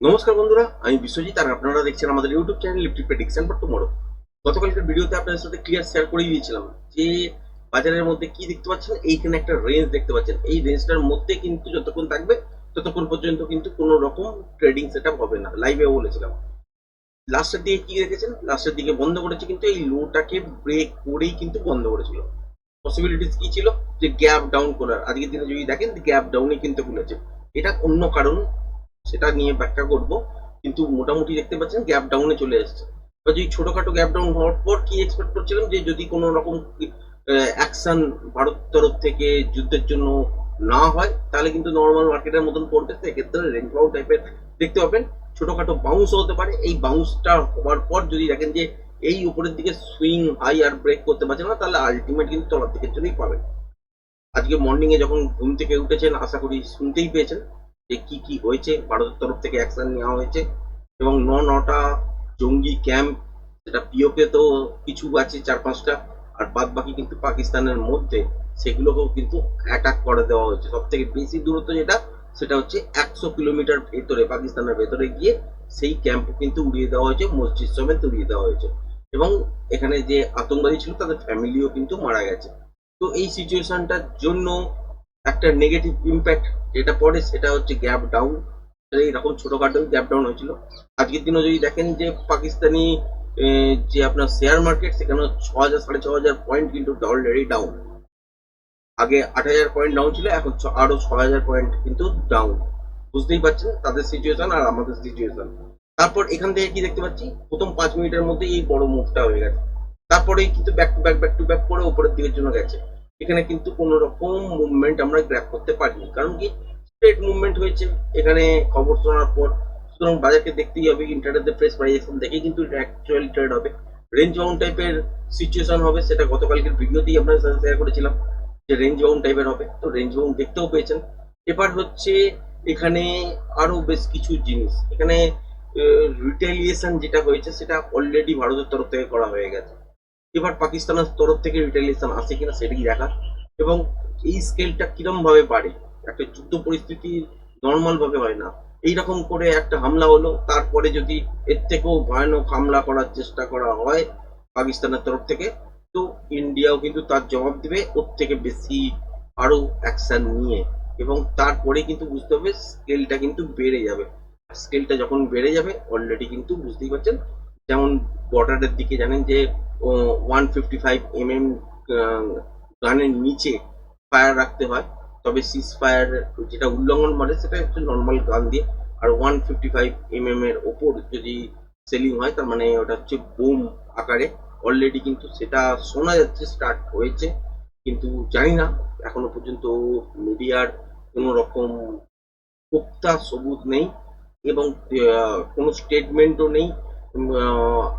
নমস্কার বন্ধুরা, আমি বিশ্বজিৎ, আর আপনারা দেখছেন আমাদের YouTube channel Nifty prediction for tomorrow গতকালকের ভিডিওতে আপনাদের সাথে ক্লিয়ার শেয়ার করে দিয়েছিলাম যে বাজারের মধ্যে কি দেখতে পাচ্ছেন? এইখানে একটা রেঞ্জ দেখতে পাচ্ছেন। এই রেঞ্জটার মধ্যে কিন্তু যতক্ষণ থাকবে, ততক্ষণ পর্যন্ত কিন্তু কোনো রকম ট্রেডিং সেট হবে না। লাইভেও বলেছিলাম। লাস্টের দিকে কি রেখেছেন? লাস্টের দিকে বন্ধ করেছে কিন্তু এই লোটাকে ব্রেক করেই কিন্তু বন্ধ করেছিল। পসিবিলিটিস কি ছিল? যে গ্যাপ ডাউন করার। আজকের দিনে যদি দেখেন গ্যাপ ডাউনে কিন্তু খুলেছে। এটা অন্য কারণ। সেটা নিয়ে ব্যাখ্যা করব। কিন্তু মোটামুটি দেখতে পাচ্ছেন গ্যাপ ডাউনে চলে এসেছে। বা যদি ছোটখাটো গ্যাপ ডাউন হওয়ার পর কি এক্সপেক্ট করছিলাম? যে যদি কোনো রকম অ্যাকশন ভারত তরফ থেকে যুদ্ধের জন্য না হয়, তাহলে কিন্তু নর্মাল মার্কেটের মতন পড়বে। সেক্ষেত্রে রেঞ্জ বাউ টাইপের দেখতে পাবেন। ছোটখাটো বাউন্স হতে পারে। এই বাউন্সটা হওয়ার পর যদি দেখেন যে এই উপরের দিকে সুইং হাই আর ব্রেক করতে পারছে না, তাহলে আলটিমেট কিন্তু তলার দিকের জন্যই পাবেন। আজকে মর্নিং এ যখন ঘুম থেকে উঠেছেন, আশা করি শুনতেই পেয়েছেন। যে কি কি হয়েছে, ভারতের তরফ থেকে অ্যাকশন নেওয়া হয়েছে এবং ন নটা জঙ্গি ক্যাম্প সেটা পিওকে তো কিছু আছে চার পাঁচটা, আর বাদ বাকি কিন্তু পাকিস্তানের মধ্যে সেগুলোকেও কিন্তু অ্যাটাক করে দেওয়া হয়েছে। সব থেকে বেশি দূরত্ব যেটা, সেটা হচ্ছে একশো কিলোমিটার ভেতরে, পাকিস্তানের ভেতরে গিয়ে সেই ক্যাম্প কিন্তু উড়িয়ে দেওয়া হয়েছে, মসজিদ সমেত উড়িয়ে দেওয়া হয়েছে। এবং এখানে যে আতঙ্কবাদী ছিল, তাদের ফ্যামিলিও কিন্তু মারা গেছে। তো এই সিচুয়েশনটার জন্য একটা নেগেটিভ ইম্প্যাক্ট যেটা পড়ে সেটা হচ্ছে গ্যাপ ডাউন এইরকম ছোটখাটো গ্যাপ ডাউন হয়েছিল। আজকের দিনও যদি দেখেন যে পাকিস্তানি যে আপনার শেয়ার মার্কেট সেখানে ছ হাজার সাড়ে ছ হাজার পয়েন্ট কিন্তু অলরেডি ডাউন আগে আট হাজার পয়েন্ট ডাউন ছিল, এখন ছ- আরও ছ হাজার পয়েন্ট কিন্তু ডাউন বুঝতেই পারছেন তাদের সিচুয়েশন আর আমাদের সিচুয়েশন তারপর এখান থেকে কি দেখতে পাচ্ছি? প্রথম পাঁচ মিনিটের মধ্যে এই বড় মুভটা হয়ে গেছে। তারপরে কিন্তু back to back back to back করে উপরের দিকের জন্য গেছে। এখানে কিন্তু কোনো রকম মুভমেন্ট আমরা গ্র্যাপ করতে পারিনি। কারণ কি? স্ট্রেট মুভমেন্ট হয়েছে, এখানে খবর শোনার পর। সুতরাং বাজারকে দেখতেই হবে ইন্টারনেটে প্রেস প্রাইজেশন দেখেই কিন্তু অ্যাকচুয়াল ট্রেড হবে। রেঞ্জ বাউন্ড টাইপের সিচুয়েশন হবে, সেটা গতকালকের ভিডিওতেই আপনাদের সাথে শেয়ার করেছিলাম যে রেঞ্জ বাউন্ড টাইপের হবে। তো রেঞ্জ বাউন্ড দেখতেও পেয়েছেন। এবার হচ্ছে এখানে আরও বেশ কিছু জিনিস। এখানে রিটেলিয়েশন যেটা হয়েছে, সেটা অলরেডি ভারতের তরফ থেকে করা হয়ে গেছে। এবার পাকিস্তানের তরফ থেকে রিটেলিয়েশন আসে কিনা সেটাই দেখা। এবং এই স্কেলটা কিরম ভাবে বাড়ে? একটা যুদ্ধ পরিস্থিতি নর্মাল ভাবে হয় না। এইরকম করে একটা হামলা হলো, তারপরে যদি এর থেকেও ভয়ানক হামলা করার চেষ্টা করা হয় পাকিস্তানের তরফ থেকে, তো ইন্ডিয়াও কিন্তু তার জবাব দেবে, ওর থেকে বেশি আরও অ্যাকশন নিয়ে। এবং তারপরে কিন্তু বুঝতে হবে স্কেলটা কিন্তু বেড়ে যাবে। স্কেলটা যখন বেড়ে যাবে অলরেডি কিন্তু বুঝতেই পারছেন, যেমন বর্ডারের দিকে জানেন যে one fifty five M M গানের নিচে ফায়ার রাখতে হয়। তবে সিস ফায়ার যেটা উল্লঙ্ঘন বলে সেটা হচ্ছে নর্মাল গান দিয়ে। আর one fifty five M M এর ওপর যদি সেলিং হয়, তার মানে ওটা হচ্ছে বোম আকারে। অলরেডি কিন্তু সেটা শোনা যাচ্ছে স্টার্ট হয়েছে। কিন্তু জানি না, এখনও পর্যন্ত মিডিয়ার কোনো রকম পোক্তা, সবুজ নেই। এবং কোনো স্টেটমেন্টও নেই।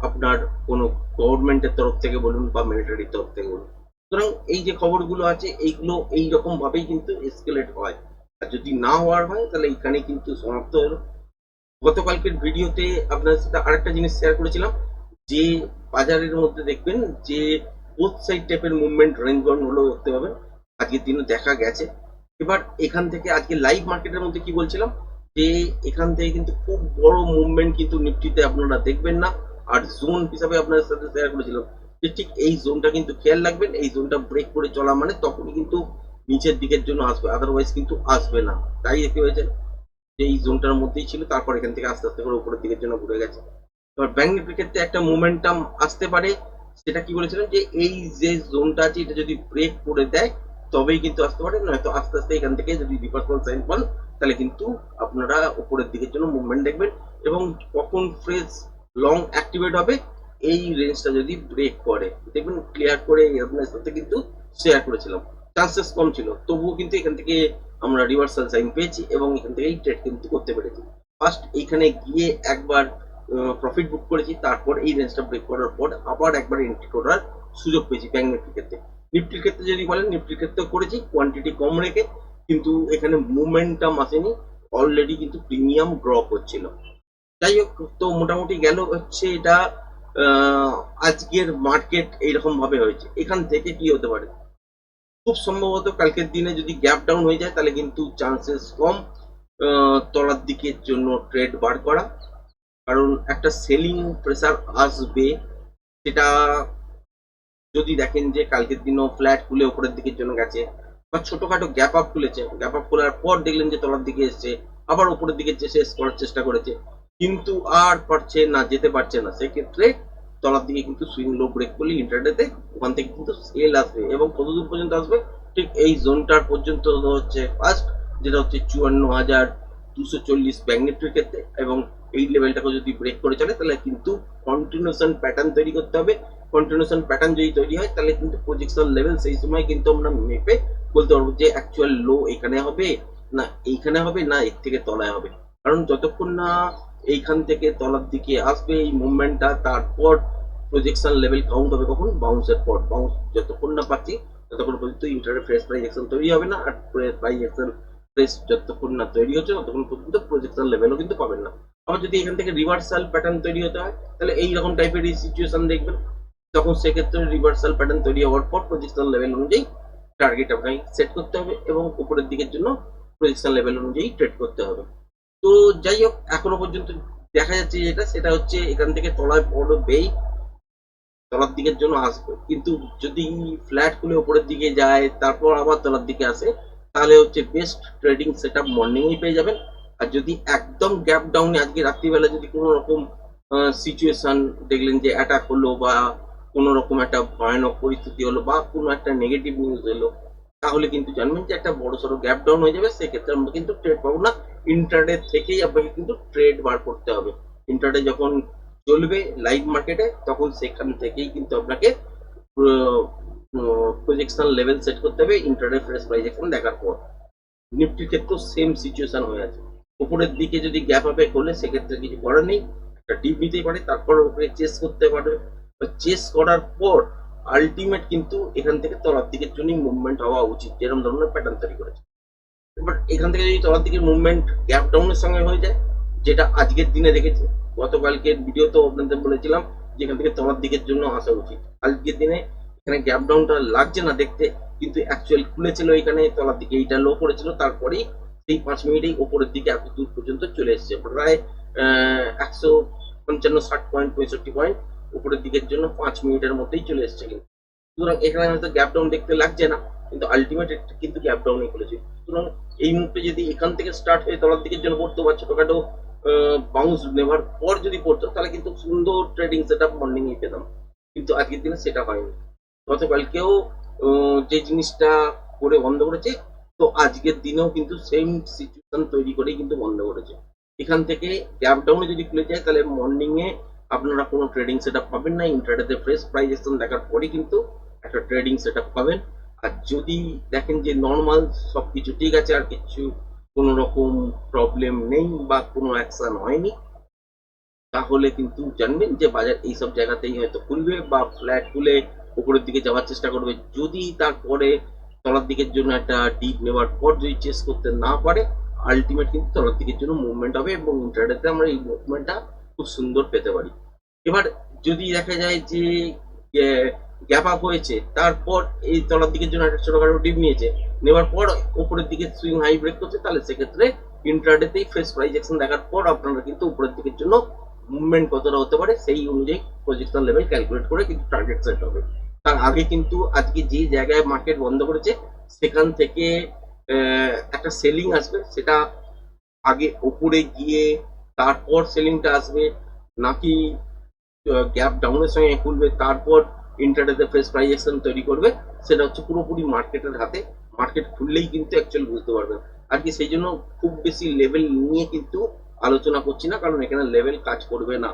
আপনার কোনো গভর্নমেন্টের তরফ থেকে বলুন বা মিলিটারির তরফ থেকে বলুন। সুতরাং এই যে খবরগুলো আছে, এইগুলো এই রকম ভাবেই কিন্তু এসকেলেট হয়। আর যদি না হওয়ার হয়, তাহলে এখানে কিন্তু সমাপ্ত হলো। গতকালকের ভিডিওতে আপনার সাথে আরেকটা জিনিস শেয়ার করেছিলাম, যে বাজারের মধ্যে দেখবেন যে বোথ সাইড টাইপের মুভমেন্ট রেঞ্জ বাউন্ড হলো দেখতে পাবেন। আজকের দিনে দেখা গেছে। এবার এখান থেকে আজকে লাইভ মার্কেটের মধ্যে কি বলছিলাম? যে এখান থেকে কিন্তু খুব বড় মুভমেন্ট কিন্তু নিফটিতে আপনারা দেখবেন না। আর জোন হিসাবে আপনাদের সাথে শেয়ার করেছিলাম যে ঠিক এই জোনটা কিন্তু খেয়াল রাখবেন, এই জোনটা ব্রেক করে চলা মানে তখনই কিন্তু নিচের দিকের জন্য আসবে আদারওয়াইজ কিন্তু আসবে না। তাই দেখতে হয়েছে যে এই জোনটার মধ্যেই ছিল, তারপর এখান থেকে আস্তে আস্তে করে উপরের দিকের জন্য ঘুরে গেছে। এবার ব্যাংক নিফটির ক্ষেত্রে একটা মোমেন্টাম আসতে পারে, সেটা কি বলেছিলাম যে এই যে জোনটা আছে, এটা যদি ব্রেক করে দেয় তবেই কিন্তু আসতে পারে, নয়তো আস্তে আস্তে এখান থেকে যদি রিভার্সাল সাইন পান, তাহলে কিন্তু আপনারা উপরের দিকের জন্য মুভমেন্ট দেখবেন এবং কখন ফ্রেশ লং অ্যাক্টিভেট হবে, এই রেঞ্জটা যদি ব্রেক করে। দেখবেন ক্লিয়ার করে আপনার সাথে কিন্তু শেয়ার করেছিলাম। চান্সেস কম ছিল, তবুও কিন্তু এখান থেকে আমরা রিভার্সাল সাইন পেয়েছি এবং এখান থেকেই ট্রেড কিন্তু করতে পেরেছি। ফার্স্ট এইখানে গিয়ে একবার প্রফিট বুক করেছি, তারপর এই রেঞ্জটা ব্রেক করার পর আবার একবার এন্ট্রি করার সুযোগ পেয়েছি ব্যাংক নিফটির ক্ষেত্রে নিফটির ক্ষেত্রে যদি বলেন নিফটির ক্ষেত্রে করেছি কোয়ান্টিটি কম রেখে, কিন্তু এখানে মুভমেন্টাম আসেনি অলরেডি কিন্তু প্রিমিয়াম ড্রপ হচ্ছিল। যাই হোক, তো মোটামুটি গেল হচ্ছে এটা আজকের মার্কেট এইরকম ভাবে হয়েছে। এখান থেকে কি হতে পারে? খুব সম্ভবত কালকের দিনে যদি গ্যাপ ডাউন হয়ে যায়, তাহলে কিন্তু চান্সেস কম তলার দিকের জন্য ট্রেড বার করা। কারণ একটা সেলিং প্রেসার আসবে, সেটা যদি দেখেন যে কালকের দিনও ফ্ল্যাট খুলে উপরের দিকের জন্য গেছে, বা ছোটখাটো গ্যাপ আপ খুলেছে গ্যাপ আপ খোলার পর দেখলেন যে তলার দিকে এসছে, আবার উপরের দিকে শেষ করার চেষ্টা করেছে, কিন্তু আর পারছে না, যেতে পারছে না। সেক্ষেত্রে তলার দিকে কিন্তু সুইং লো ব্রেক করলে ইন্টারনেটে ওখান থেকে কিন্তু সেল আসবে এবং কতদূর পর্যন্ত আসবে? ঠিক এই জোনটার পর্যন্ত হচ্ছে ফার্স্ট যেটা হচ্ছে চুয়ান্ন হাজার দুশো চল্লিশ ব্যাঙ্ক নিফটির ক্ষেত্রে এবং এই লেভেলটাকে যদি ব্রেক করে চলে, তাহলে কিন্তু কন্টিনিউশন প্যাটার্ন তৈরি করতে হবে। কন্টিনিউশন প্যাটার্ন যদি তৈরি হয়, তাহলে কিন্তু প্রজেকশন লেভেল সেই সময় কিন্তু আমরা মেপে বলতে পারব যে অ্যাকচুয়াল লো এখানে হবে, না এইখানে হবে, না এর থেকে তলায় হবে। কারণ যতক্ষণ না এইখান থেকে তলার দিকে আসবে এই মুভমেন্টটা তারপর প্রজেকশন লেভেল কাউন্ট হবে কখন? বাউন্সের পর। বাউন্স যতক্ষণ না পাচ্ছি, ততক্ষণ পর্যন্ত ইন্টারের ফ্রেশ প্রাইজেকশন তৈরি হবে না, আর প্রাইজেকশন ফ্রেশ যতক্ষণ না তৈরি হচ্ছে, ততক্ষণ পর্যন্ত প্রজেকশন লেভেলও কিন্তু পাবেন না। আবার যদি এখান থেকে রিভার্সাল প্যাটার্ন তৈরি হতে হয়, তাহলে এই রকম টাইপের সিচুয়েশন দেখবেন। তখন সেক্ষেত্রে রিভার্সাল প্যাটার্ন তৈরি হওয়ার পর প্রজেকশন লেভেল অনুযায়ী টার্গেট আপনাকে সেট করতে হবে এবং উপরের দিকের জন্য প্রজেকশন লেভেল অনুযায়ী ট্রেড করতে হবে। তো যাই হোক, এখনও পর্যন্ত দেখা যাচ্ছে যেটা, সেটা হচ্ছে এখান থেকে তলায় পড়বেই তলার দিকের জন্য আসবে। কিন্তু যদি ফ্ল্যাট খুলে উপরের দিকে যায়, তারপর আবার তলার দিকে আসে, তাহলে হচ্ছে বেস্ট ট্রেডিং সেট আপ মর্নিংই পেয়ে যাবেন। আর যদি একদম গ্যাপ ডাউনে আজকে রাত্রিবেলা যদি কোনো রকম সিচুয়েশন দেখলেন যে অ্যাটাক হলো বা কোনো রকম একটা ভয়ানক পরিস্থিতি হলো বা কোনো একটা নেগেটিভ নিউজ এলো, তাহলে কিন্তু জানবেন যে একটা বড় সড়ো গ্যাপ ডাউন হয়ে যাবে। সেক্ষেত্রে আমরা কিন্তু ট্রেড পাবো না। ইন্টারডে থেকেই আপনাকে কিন্তু ট্রেড বার করতে হবে। ইন্টারডে যখন চলবে লাইভ মার্কেটে তখন সেখান থেকেই কিন্তু আপনাকে প্রজেকশন লেভেল সেট করতে হবে ইন্টারডে ফ্রেশ প্রাইজেকশন দেখার পর। নিফটির ক্ষেত্রেও সেম সিচুয়েশন হয়ে আছে। উপরের দিকে যদি গ্যাপ আপে করলে সেক্ষেত্রে কিছু করার নেই। একটা ডিপ নিতেই পারে তারপর উপরে চেস করতে পারবে। চেস করার পর আলটিমেট কিন্তু এখান থেকে তলার দিকের জন্যই মুভমেন্ট হওয়া উচিত, যেরকম ধরনের প্যাটার্ন তৈরি করেছে। এবার এখান থেকে যদি তলার দিকের মুভমেন্ট গ্যাপ ডাউনের সঙ্গে হয়ে যায়, যেটা আজকের দিনে দেখেছি, গতকালকের ভিডিওতেও আপনাদের বলেছিলাম যে এখান থেকে তলার দিকের জন্য আসা উচিত। আজকের দিনে এখানে গ্যাপ ডাউনটা লাগছে না দেখতে, কিন্তু অ্যাকচুয়াল খুলেছিল এখানে, তলার দিকে এইটা লো করেছিল, তারপরেই সেই পাঁচ মিনিটেই ওপরের দিকে এত দূর পর্যন্ত চলে এসেছে। প্রায় একশো পঞ্চান্ন, ষাট পয়েন্ট পঁয়ষট্টি পয়েন্ট উপরের দিকের জন্য পাঁচ মিনিটের মধ্যেই চলে এসেছে কিন্তু। সুতরাং এখানে হয়তো গ্যাপ ডাউন দেখতে লাগছে না, কিন্তু আলটিমেট কিন্তু গ্যাপ ডাউনই খুলেছে সুতরাং এই মুহূর্তে যদি এখান থেকে স্টার্ট হয়ে তলার দিকের জন্য পড়তো বা ছোটখাটো বাউন্স নেওয়ার পর যদি পড়তো, তাহলে কিন্তু সুন্দর ট্রেডিং সেট আপ মর্নিং এ পেতাম। কিন্তু আজকের দিনে সেটা হয়নি। গতকালকেও যে জিনিসটা করে বন্ধ করেছে, তো আজকের দিনেও কিন্তু সেম সিচুয়েশন তৈরি করেই কিন্তু বন্ধ করেছে। এখান থেকে গ্যাপ ডাউনে যদি খুলে যায়, তাহলে মর্নিং এ আপনারা কোনো ট্রেডিং সেট পাবেন না ইন্টারনেটে ফ্রেশ প্রাইজেশন দেখার পরে কিন্তু একটা ট্রেডিং সেট পাবেন। আর যদি দেখেন যে নর্মাল সব কিছু ঠিক আছে, আর কিছু কোনো রকম প্রবলেম নেই বা কোনো অ্যাকশন হয়নি, তাহলে কিন্তু জানবেন যে বাজার এইসব জায়গাতেই হয়তো খুলবে বা ফ্ল্যাট খুলে উপরের দিকে যাওয়ার চেষ্টা করবে। যদি তারপরে তলার দিকের জন্য একটা ডিপ নেওয়ার পর যদি চেস করতে না পারে আলটিমেট কিন্তু তলার দিকের জন্য মুভমেন্ট হবে এবং ইন্টারনেটে আমরা এই মুভমেন্টটা খুব সুন্দর পেতে পারি। এবার যদি দেখা যায় যে গ্যাপ আপ হয়েছে, তারপর এই তলার দিকের জন্য একটা ছোটখাটো ডিপ নিয়েছে, নেওয়ার পর উপরের দিকে সুইং হাই ব্রেক করছে, তাহলে সেক্ষেত্রে ইন্টারডেতেই ফ্রেশ প্রাইজেকশন দেখার পর আপনারা কিন্তু উপরের দিকের জন্য মুভমেন্ট কতটা হতে পারে, সেই অনুযায়ী প্রজেকশন লেভেল ক্যালকুলেট করে কিন্তু টার্গেট সেট হবে। তার আগে কিন্তু আজকে যে জায়গায় মার্কেট বন্ধ করেছে, সেখান থেকে একটা সেলিং আসবে, সেটা আগে উপরে গিয়ে তারপর সেলিংটা আসবে, নাকি গ্যাপ ডাউনের সঙ্গে খুলবে, তারপর ইন্টারনেটে ফ্রেশ প্রাইজেকশন তৈরি করবে, সেটা হচ্ছে পুরোপুরি মার্কেটের হাতে। মার্কেট খুললেই কিন্তু অ্যাকচুয়াল বুঝতে পারবেন। আর কি সেই জন্য খুব বেশি লেভেল নিয়ে কিন্তু আলোচনা করছি না, কারণ এখানে লেভেল কাজ করবে না।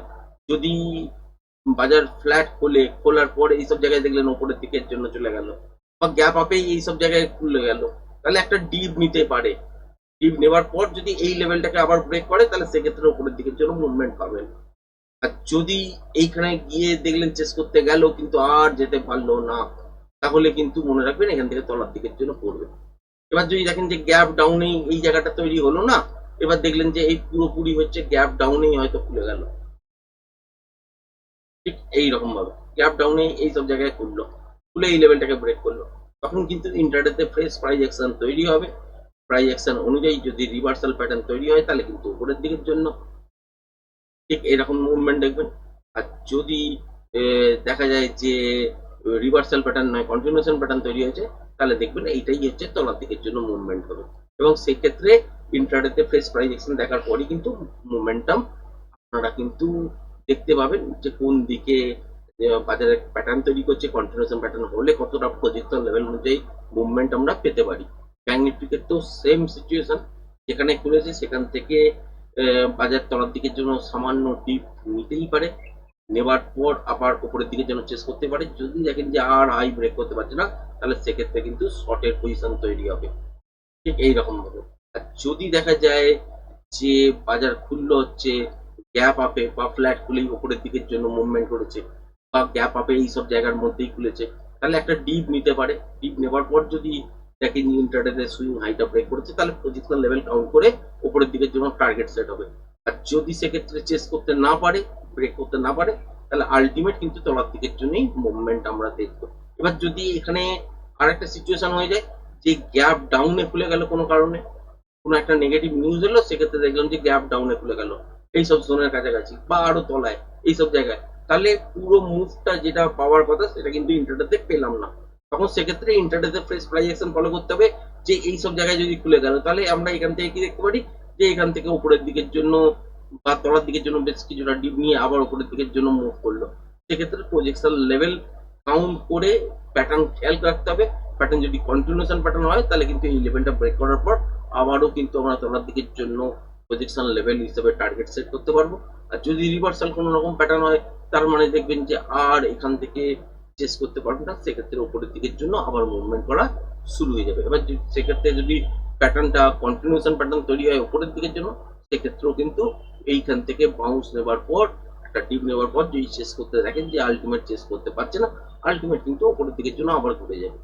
যদি বাজার ফ্ল্যাট খোলে, খোলার পরে এইসব জায়গায় দেখলেন ওপরের দিকের জন্য চলে গেল, বা গ্যাপ আপেই এইসব জায়গায় খুলে গেল, তাহলে একটা ডিপ নিতে পারে। ডিপ নেওয়ার পর যদি এই লেভেলটাকে আবার ব্রেক করে, তাহলে সেক্ষেত্রে ওপরের দিকের জন্য মুভমেন্ট পাবেন আর যদি এইখানে গিয়ে দেখলেন চেস করতে গেল, কিন্তু আর যেতে পারল না, তাহলে কিন্তু মনে রাখবেন এখান থেকে তলার দিকের জন্য পড়বে। এবার যদি দেখেন যে গ্যাপ ডাউনে এই জায়গাটা তৈরি হলো না, এবার দেখলেন যে এই পুরোপুরি হচ্ছে গ্যাপ ডাউনেই হয়তো খুলে গেল। ঠিক এই রকম ভাবে গ্যাপ ডাউনে এই সব জায়গায় খুললো। খুলে এই লেভেলটাকে ব্রেক করল। তখন কিন্তু ইন্টারনেটে ফ্রেশ প্রাইজ অ্যাকশন তৈরি হবে। প্রাইস অ্যাকশন অনুযায়ী যদি রিভার্সাল প্যাটার্ন তৈরি হয় তাহলে কিন্তু উপরের দিকের জন্য ঠিক এরকম মুভমেন্ট দেখবেন। আর যদি দেখা যায় যে রিভার্সাল প্যাটার্ন নয় কন্টিনিউশন প্যাটার্ন তৈরি হয়েছে তাহলে দেখবেন এইটাই হচ্ছে তলার দিকের জন্য মুভমেন্ট হবে। এবং সেক্ষেত্রে ইন্টারডেতে ফ্রেশ প্রাইস অ্যাকশন দেখার পরই কিন্তু মুভমেন্টাম আপনারা কিন্তু দেখতে পাবেন যে কোন দিকে আহ, বাজারে প্যাটার্ন তৈরি করছে কন্টিনিউশন প্যাটার্ন হলে কতটা প্রজেকশন লেভেল অনুযায়ী মুভমেন্ট আমরা পেতে পারি। ক্ষেত্রেও সেম সিচুয়েশন যেখানে খুলেছে সেখান থেকে বাজার তলার দিকের জন্য সামান্য ডিপ নিতেই পারে, নেবার পর আবার উপরের দিকে যেন চেস করতে পারে। যদি দেখেন যে আর হাই ব্রেক করতে পারছে না, তাহলে সেক্ষেত্রে কিন্তু শর্টের পজিশন তৈরি হবে। ঠিক এইরকম ভাবে। আর যদি দেখা যায় যে বাজার খুললো হচ্ছে গ্যাপ আপে বা ফ্ল্যাট খুলেই উপরের দিকের জন্য মুভমেন্ট করেছে, বা গ্যাপ আপে এইসব জায়গার মধ্যেই খুলেছে, তাহলে একটা ডিপ নিতে পারে। ডিপ নেবার পর যদি দেখেন ইন্টারডেতে সুইং হাইটা ব্রেক করেছে, তাহলে পজিশনাল লেভেল কাউন্ট করে উপরের দিকের জন্য টার্গেট সেট হবে। আর যদি সেক্ষেত্রে চেস করতে না পারে ব্রেক করতে না পারে, তাহলে আলটিমেট কিন্তু তলার দিকের জন্যই মুভমেন্ট আমরা দেখব। এবার যদি এখানে আরেকটা সিচুয়েশন হয়ে যায়, যে গ্যাপ ডাউনে খুলে গেল কোনো কারণে, কোনো একটা নেগেটিভ নিউজ এলো, সেক্ষেত্রে দেখলাম যে গ্যাপ ডাউনে খুলে গেল। এইসব জোনের কাছাকাছি বা আরও তলায়, এইসব জায়গায়। তাহলে পুরো মুভটা যেটা পাওয়ার কথা, সেটা কিন্তু ইন্টারডেতে পেলাম না। তখন সেক্ষেত্রে ইন্টারডেতে ফ্রেশ প্রাইস অ্যাকশন ফলো করতে হবে, যে এইসব জায়গায় যদি খুলে গেল, তাহলে আমরা এখান থেকে কি দেখতে পারি? যে এখান থেকে উপরের দিকের জন্য বা তলার দিকের জন্য বেশ কিছুটা ডিপ নিয়ে আবার উপরের দিকের জন্য মুভ করল। সেক্ষেত্রে প্রজেকশন লেভেল কাউন্ট করে প্যাটার্ন খেয়াল রাখতে হবে। প্যাটার্ন যদি কন্টিনিউশন প্যাটার্ন হয়, তাহলে কিন্তু এই লেভেলটা ব্রেক করার পর আবারও কিন্তু আমরা তলার দিকের জন্য প্রজেকশন লেভেল হিসেবে টার্গেট সেট করতে পারব। আর যদি রিভার্সাল কোনো রকম প্যাটার্ন হয়, তার মানে দেখবেন যে আর এখান থেকে চেস করতে পারবে না, সেক্ষেত্রে ওপরের দিকের জন্য আবার মুভমেন্ট করা শুরু হয়ে যাবে। এবার সেক্ষেত্রে যদি প্যাটার্নটা কন্টিনিউশন প্যাটার্ন তৈরি হয় ওপরের দিকের জন্য, সেক্ষেত্রেও কিন্তু এইখান থেকে বাউন্স নেবার পর, একটা ডিপ নেবার পর যদি চেস করতে দেখেন যে আলটিমেট চেস করতে পারছে না আলটিমেট কিন্তু ওপরের দিকের জন্য আবার ঘুরে যাবে।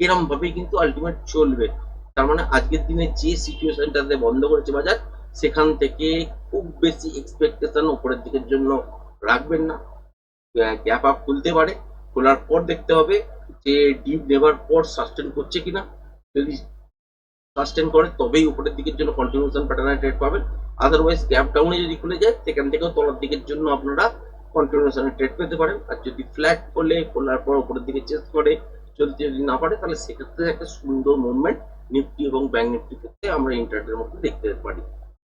এরম ভাবেই কিন্তু আলটিমেট চলবে। তার মানে আজকের দিনে যে সিচুয়েশনটাতে বন্ধ করেছে বাজার, সেখান থেকে খুব বেশি এক্সপেকটেশন ওপরের দিকের জন্য রাখবেন না। গ্যাপ আপ খুলতে পারে। খোলার পর দেখতে হবে যে ডিপ নেবার পর সাস্টেন করছে কিনা। যদি সাস্টেন করে, তবেই উপরের দিকের জন্য কন্টিনিউশন প্যাটার্নে ট্রেড পাবেন। আদারওয়াইজ গ্যাপ ডাউনে যদি খুলে যায়, সেখান থেকেও তলার দিকের জন্য আপনারা কন্টিনিউশনে ট্রেড পেতে পারেন। আর যদি ফ্ল্যাট খোলে, খোলার পর উপরের দিকে চেস করে চলতে যদি না পারে, তাহলে সেক্ষেত্রে একটা সুন্দর মুভমেন্ট নিফটি এবং ব্যাংক নিফটি ক্ষেত্রে আমরা ইন্টারনেটের মধ্যে দেখতে পারি।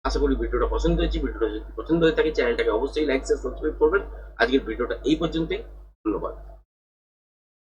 আশা করি ভিডিওটা পছন্দ হয়েছে। ভিডিওটা যদি পছন্দ হয়ে থাকে চ্যানেলটাকে অবশ্যই লাইক শেয়ার সাবস্ক্রাইব করবেন। আজকের ভিডিওটা এই পর্যন্তই। ধন্যবাদ।